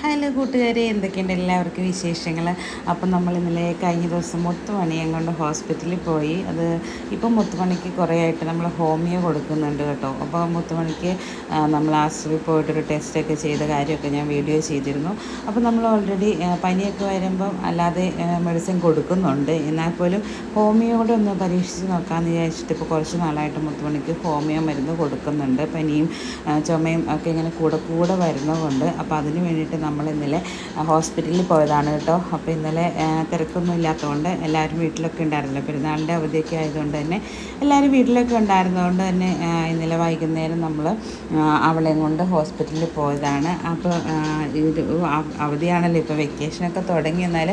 Hello കൂട്ടുകാരെ എന്തൊക്കെയുണ്ട് എല്ലാവർക്കും വിശേഷങ്ങൾ? അപ്പം നമ്മൾ ഇന്നലെ കഴിഞ്ഞ ദിവസം മുത്തുമണിയും കൊണ്ട് ഹോസ്പിറ്റലിൽ പോയി. അത് ഇപ്പം മുത്തുമണിക്ക് കുറേ ആയിട്ട് നമ്മൾ ഹോമിയോ കൊടുക്കുന്നുണ്ട് കേട്ടോ. അപ്പോൾ മുത്തുമണിക്ക് നമ്മൾ ആശുപത്രിയിൽ പോയിട്ടൊരു ടെസ്റ്റൊക്കെ ചെയ്ത കാര്യമൊക്കെ ഞാൻ വീഡിയോ ചെയ്തിരുന്നു. അപ്പോൾ നമ്മൾ ഓൾറെഡി പനിയൊക്കെ വരുമ്പം അല്ലാതെ മെഡിസിൻ കൊടുക്കുന്നുണ്ട്. എന്നാൽ പോലും ഹോമിയോടെ ഒന്ന് പരീക്ഷിച്ച് നോക്കാമെന്ന് വിചാരിച്ചിട്ട് ഇപ്പോൾ കുറച്ച് നാളായിട്ട് മുത്തുമണിക്ക് ഹോമിയോ മരുന്ന് കൊടുക്കുന്നുണ്ട്. പനിയും ചുമയും ഒക്കെ ഇങ്ങനെ കൂടെ കൂടെ വരുന്നതുകൊണ്ട്. അപ്പോൾ അതിന് വേണ്ടിയിട്ട് നമ്മൾ ഇന്നലെ ഹോസ്പിറ്റലിൽ പോയതാണ് കേട്ടോ. അപ്പോൾ ഇന്നലെ തിരക്കൊന്നും ഇല്ലാത്തതുകൊണ്ട് എല്ലാവരും വീട്ടിലൊക്കെ ഉണ്ടായിരുന്നല്ലോ. പെരുന്നാളിന്റെ അവധിയൊക്കെ ആയതുകൊണ്ട് തന്നെ എല്ലാവരും വീട്ടിലൊക്കെ ഉണ്ടായിരുന്നതുകൊണ്ട് തന്നെ ഇന്നലെ വൈകുന്നേരം നമ്മൾ അവളെയും കൊണ്ട് ഹോസ്പിറ്റലിൽ പോയതാണ്. അപ്പോൾ ഇത് അവധിയാണല്ലോ. ഇപ്പോൾ വെക്കേഷനൊക്കെ തുടങ്ങി എന്നാൽ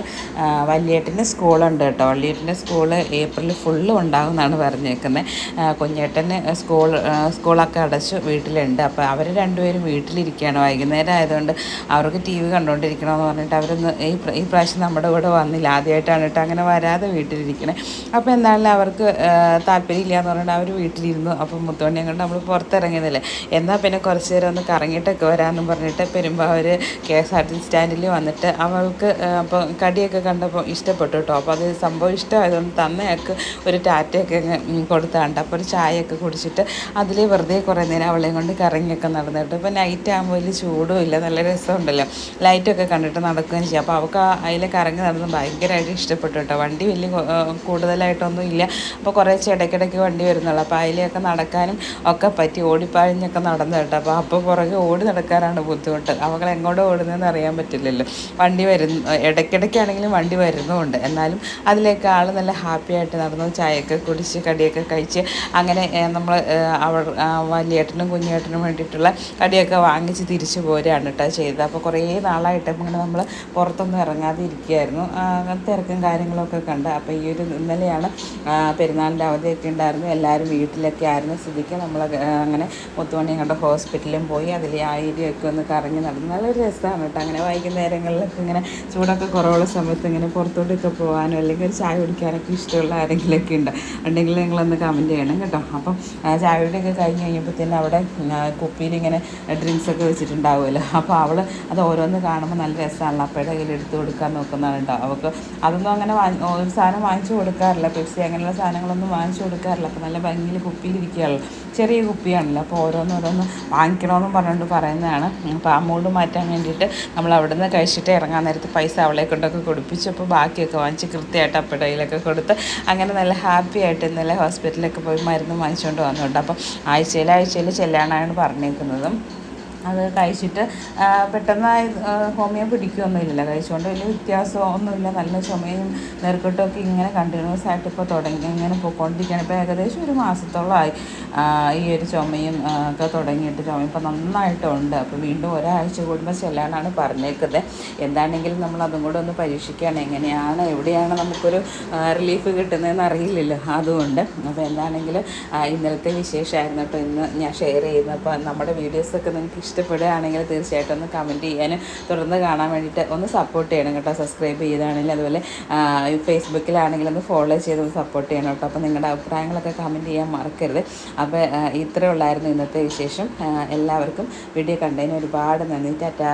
വലിയേട്ടന്റെ സ്കൂളുണ്ട് കേട്ടോ. വള്ളിയേട്ടന്റെ സ്കൂൾ ഏപ്രിൽ ഫുള്ളും ഉണ്ടാകും എന്നാണ് പറഞ്ഞേക്കുന്നത് കുഞ്ഞേട്ടന് സ്കൂൾ സ്കൂളൊക്കെ അടച്ചു വീട്ടിലുണ്ട്. അപ്പോൾ അവർ രണ്ടുപേരും വീട്ടിലിരിക്കുകയാണ്. വൈകുന്നേരം ആയതുകൊണ്ട് അവർക്ക് ടി വി കണ്ടുകൊണ്ടിരിക്കണമെന്ന് പറഞ്ഞിട്ട് അവരൊന്ന് ഈ ഈ പ്രാവശ്യം നമ്മുടെ കൂടെ വന്നില്ല. ആദ്യമായിട്ടാണ് കേട്ടോ അങ്ങനെ വരാതെ വീട്ടിലിരിക്കണേ. അപ്പോൾ എന്നാലും അവർക്ക് താല്പര്യമില്ല എന്ന് പറഞ്ഞിട്ട് അവർ വീട്ടിലിരുന്നു. അപ്പോൾ മുത്തോണി അങ്ങോട്ട് നമ്മൾ പുറത്തിറങ്ങിയതല്ലേ. എന്നാൽ പിന്നെ കുറച്ച് നേരം ഒന്ന് കറങ്ങിയിട്ടൊക്കെ വരാമെന്ന് പറഞ്ഞിട്ട് Perumbavoor K S R T സ്റ്റാൻഡിൽ വന്നിട്ട് അവൾക്ക് അപ്പോൾ കടിയൊക്കെ കണ്ടപ്പോൾ ഇഷ്ടപ്പെട്ടു കേട്ടോ. അപ്പോൾ അത് സംഭവം ഇഷ്ടമായതുകൊണ്ട് തന്നയാൾക്ക് ഒരു ടാറ്റയൊക്കെ കൊടുത്താണ്ട്. അപ്പോൾ ഒരു ചായയൊക്കെ കുടിച്ചിട്ട് അതിൽ വെറുതെ കുറേ നേരം അവളെയും കൊണ്ട് കറങ്ങിയൊക്കെ നടന്നിട്ട്. ഇപ്പോൾ നൈറ്റ് ആകുമ്പോൾ വലിയ ചൂടും ഇല്ല. നല്ല രസമുണ്ടല്ലോ. ലൈറ്റൊക്കെ കണ്ടിട്ട് നടക്കുകയും ചെയ്യും. അപ്പോൾ അവൾക്ക് അതിലൊക്കെ ഇറങ്ങി നടന്ന് ഭയങ്കരമായിട്ട് ഇഷ്ടപ്പെട്ടു കേട്ടോ. വണ്ടി വലിയ കൂടുതലായിട്ടൊന്നും ഇല്ല. അപ്പോൾ കുറേശ്ശെ ഇടയ്ക്കിടയ്ക്ക് വണ്ടി വരുന്നുള്ളൂ. അപ്പോൾ അതിലെയൊക്കെ നടക്കാനും ഒക്കെ പറ്റി. ഓടിപ്പാഴിഞ്ഞൊക്കെ നടന്നു കേട്ടോ. അപ്പോൾ അപ്പോൾ പുറകെ ഓടി നടക്കാനാണ് ബുദ്ധിമുട്ട്. അവകൾ എങ്ങോട്ട് ഓടുന്നതെന്ന് അറിയാൻ പറ്റില്ലല്ലോ. വണ്ടി വരുന്നു ഇടയ്ക്കിടയ്ക്കാണെങ്കിലും വണ്ടി വരുന്നുമുണ്ട്. എന്നാലും അതിലേക്ക് ആൾ നല്ല ഹാപ്പി ആയിട്ട് നടന്നു. ചായയൊക്കെ കുടിച്ച് കടിയൊക്കെ കഴിച്ച് അങ്ങനെ നമ്മൾ അവൾ വലിയേട്ടനും കുഞ്ഞേട്ടനും വേണ്ടിയിട്ടുള്ള കടിയൊക്കെ വാങ്ങിച്ച് തിരിച്ചു പോരുകയാണ് കേട്ടോ ചെയ്തത്. അപ്പോൾ കുറേ നാളായിട്ട് ഇങ്ങനെ നമ്മൾ പുറത്തൊന്നും ഇറങ്ങാതെ ഇരിക്കുകയായിരുന്നു തിരക്കും കാര്യങ്ങളൊക്കെ കണ്ട് അപ്പോൾ ഈ ഒരു ഇന്നലെയാണ് പെരുന്നാളിന്റെ അവധിയൊക്കെ ഉണ്ടായിരുന്നു. എല്ലാവരും വീട്ടിലൊക്കെ ആയിരുന്നു. സ്ഥിതിക്ക് നമ്മൾ അങ്ങനെ മുത്തുമണി കണ്ട പോയി അതിൽ ആയിരമൊക്കെ ഒന്ന് കറങ്ങി നടന്നു. നല്ലൊരു രസമാണ് കേട്ടോ. അങ്ങനെ വൈകുന്നേരങ്ങളിലൊക്കെ ഇങ്ങനെ ചൂടൊക്കെ കുറവുള്ള സമയത്ത് ഇങ്ങനെ പുറത്തോട്ടൊക്കെ പോകാനോ അല്ലെങ്കിൽ ഒരു ചായ കുടിക്കാനൊക്കെ ഇഷ്ടമുള്ള ആരെങ്കിലുമൊക്കെ ഉണ്ട് ഉണ്ടെങ്കിൽ നിങ്ങളൊന്ന് കമന്റ് ചെയ്യണം കേട്ടോ. അപ്പം ചായ കുടിയൊക്കെ കഴിഞ്ഞപ്പോൾ തന്നെ അവിടെ കുപ്പിയിൽ ഇങ്ങനെ ഡ്രിങ്ക്സ് ഒക്കെ വെച്ചിട്ടുണ്ടാവുമല്ലോ. അപ്പോൾ അവൾ അത് ഓരോന്ന് കാണുമ്പോൾ നല്ല രസമാണല്ലോ അപ്പയുടെ കയ്യിൽ എടുത്ത് കൊടുക്കാൻ നോക്കുന്നതാണ് കേട്ടോ അവൾക്ക് അതൊന്നും അങ്ങനെ ഒരു സാധനം വാങ്ങിച്ചു കൊടുക്കാറില്ല. പെപ്സി അങ്ങനെയുള്ള സാധനങ്ങളൊന്നും വാങ്ങിച്ചു കൊടുക്കാറില്ല. അപ്പോൾ നല്ല ഭംഗിയിൽ കുപ്പിയിലിരിക്കുകയുള്ളു ചെറിയ കുപ്പിയാണല്ലോ. അപ്പോൾ ഓരോന്നോരോന്ന് വാങ്ങിക്കണമെന്നും പറഞ്ഞുകൊണ്ട് പറയുന്നതാണ്. അപ്പോൾ അമൗണ്ട് മാറ്റാൻ വേണ്ടിയിട്ട് നമ്മൾ അവിടെ നിന്ന് കഴിച്ചിട്ട് ഇറങ്ങാൻ നേരത്ത് പൈസ അവളെ കൊണ്ടൊക്കെ കൊടുപ്പിച്ചപ്പോൾ ബാക്കിയൊക്കെ വാങ്ങിച്ച് കൃത്യമായിട്ട് അപ്പയുടെ കയ്യിലൊക്കെ കൊടുത്ത് അങ്ങനെ നല്ല ഹാപ്പി ആയിട്ട് ഇന്നലെ ഹോസ്പിറ്റലിലൊക്കെ പോയി മരുന്ന് വാങ്ങിച്ചുകൊണ്ട് വന്നിട്ടുണ്ട് അപ്പോൾ ആഴ്ചയിൽ ആഴ്ചയിൽ ചെല്ലാനാണ് പറഞ്ഞേക്കുന്നതും. അത് കഴിച്ചിട്ട് പെട്ടെന്ന് ഹോമിയോ പിടിക്കുകയൊന്നുമില്ല. കഴിച്ചുകൊണ്ട് വലിയ വ്യത്യാസം ഒന്നുമില്ല. നല്ല ചുമയും നെറുക്കെട്ടൊക്കെ ഇങ്ങനെ കണ്ടിന്യൂസ് ആയിട്ട് ഇപ്പോൾ തുടങ്ങി ഇങ്ങനെ പോയിക്കൊണ്ടിരിക്കുകയാണ്. ഇപ്പോൾ ഏകദേശം ഒരു മാസത്തോളമായി ഈ ഒരു ചുമയും ഒക്കെ തുടങ്ങിയിട്ട് ചുമ ഇപ്പോൾ നന്നായിട്ടുണ്ട്. അപ്പോൾ വീണ്ടും ഒരാഴ്ച കൂടുമ്പോൾ ചെല്ലാനാണ് പറഞ്ഞേക്കുന്നത്. എന്താണെങ്കിലും നമ്മൾ അതും കൂടെ ഒന്ന് പരീക്ഷിക്കുകയാണ്. എങ്ങനെയാണ് എവിടെയാണ് നമുക്കൊരു റിലീഫ് കിട്ടുന്നതെന്ന് അറിയില്ലല്ലോ. അതുകൊണ്ട് അപ്പോൾ എന്താണെങ്കിലും ഇന്നലത്തെ വിശേഷമായിരുന്നു. കേട്ടോ ഇന്ന് ഞാൻ ഷെയർ ചെയ്യുന്നത് അപ്പോൾ നമ്മുടെ വീഡിയോസൊക്കെ നിങ്ങൾക്ക് ഇഷ്ടപ്പെടുകയാണെങ്കിൽ തീർച്ചയായിട്ടും ഒന്ന് കമന്റ് ചെയ്യാനും തുടർന്ന് കാണാൻ വേണ്ടിയിട്ട് ഒന്ന് സപ്പോർട്ട് ചെയ്യണം കേട്ടോ. സബ്സ്ക്രൈബ് ചെയ്താണെങ്കിൽ അതുപോലെ ഫേസ്ബുക്കിലാണെങ്കിൽ ഒന്ന് ഫോളോ ചെയ്ത് ഒന്ന് സപ്പോർട്ട് ചെയ്യണം കേട്ടോ. അപ്പോൾ നിങ്ങളുടെ അഭിപ്രായങ്ങളൊക്കെ കമന്റ് ചെയ്യാൻ മറക്കരുത്. അപ്പോൾ ഇത്രേ ഉള്ളായിരുന്നു ഇന്നത്തെ വിശേഷം. എല്ലാവർക്കും വീഡിയോ കണ്ടതിന് ഒരുപാട് നന്ദി. ടാറ്റാ.